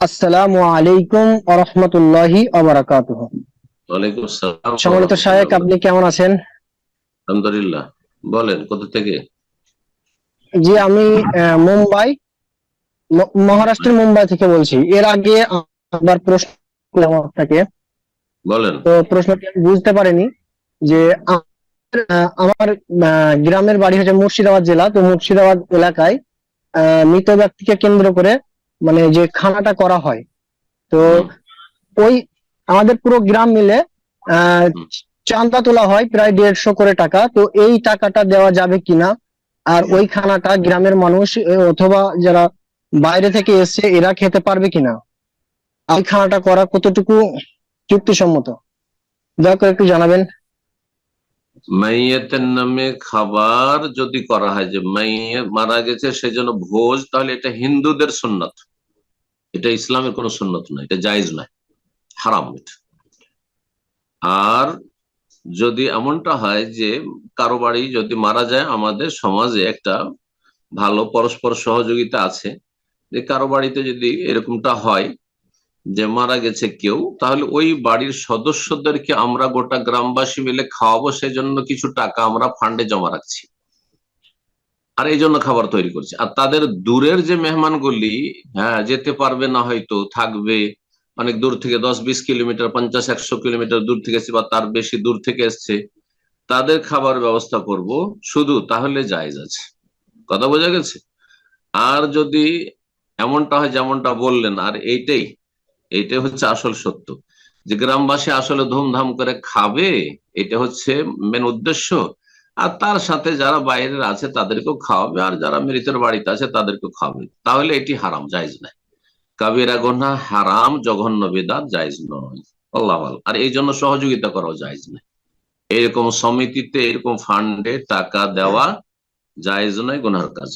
আসসালামু আলাইকুম আরহামতুল্লাহি আবরাকাতুহ ওয়ালাইকুম আসসালাম সম্মানিত শায়েক আপনি কেমন আছেন? আলহামদুলিল্লাহ। বলেন কোথা থেকে? জি আমি মুম্বাই মহারাষ্ট্রের মুম্বাই থেকে বলছি। এর আগে আবার প্রশ্ন করলাম আপনাকে। বলেন। তো প্রশ্নটি আমি বুঝতে পারিনি যে আমার গ্রামের বাড়ি হচ্ছে মুর্শিদাবাদ জেলা। তো মুর্শিদাবাদ এলাকায় মৃত ব্যক্তিকে কেন্দ্র করে মানে যে খানাটা করা হয়। তো ওই আমাদের পুরো গ্রাম মিলে আহ চাঁদা তোলা হয় প্রায় দেড়শো করে টাকা। তো এই টাকাটা দেওয়া যাবে কিনা? আর ওই খানাটা গ্রামের মানুষ অথবা যারা বাইরে থেকে এসে এরা খেতে পারবে কিনা? এই খানাটা করা কতটুকু যুক্তিসম্মত? দয়া করে একটু জানাবেন। মাইয়াতের নামে খাবার যদি করা হয় যে মাইয়ে মারা গেছে সেজন্য ভোজ তাহলে এটা হিন্দুদের সুন্নত। এটা ইসলামের কোনো সুন্নত নয়, এটা জায়েজ নয়, হারাম আর যদি এমনটা হয় যে কারও বাড়ি যদি মারা যায়, আমাদের সমাজে একটা ভালো পরস্পর সহযোগিতা আছে, যে কারও বাড়িতে যদি এরকমটা হয় যে মারা গেছে কেউ, তাহলে ওই বাড়ির সদস্যদেরকে আমরা গোটা গ্রামবাসী মিলে খাওয়াবো সেই জন্য কিছু টাকা আমরা ফান্ডে জমা রাখছি। আর এই জন্য খাবার তৈরি করছে। আর তাদের দূরের যে মেহমানগুলি হ্যাঁ যেতে পারবে না হয়তো, থাকবে অনেক দূর থেকে, দশ বিশ কিলোমিটার, পঞ্চাশ, একশো কিলোমিটার দূর থেকে এসছে বা তার বেশি দূর থেকে এসছে, তাদের খাবার ব্যবস্থা করব। শুধু তাহলে জায়েজ আছে। কথা বোঝা গেছে? আর যদি এমনটা হয়, যেমনটা বললেন, আর এইটাই এইটাই হচ্ছে আসল সত্য। যে গ্রামবাসী আসলে ধুমধাম করে খাবে, এটা হচ্ছে মেন উদ্দেশ্য। আর তার সাথে যারা বাইরের আছে তাদেরকেও খাওয়াবে, আর যারা মৃতের বাড়িতে আছে তাদেরকেও খাওয়াবে। তাহলে এটি হারাম, জায়জ নাই কাবিরা গোনা হারাম, জঘন্য বেদাত জায়জ নয়। আল্লাহ। আর এই জন্য সহযোগিতা করাও জায়জ নাই এরকম সমিতিতে, এরকম ফান্ডে টাকা দেওয়া জায়জ নয় গুনার কাজ।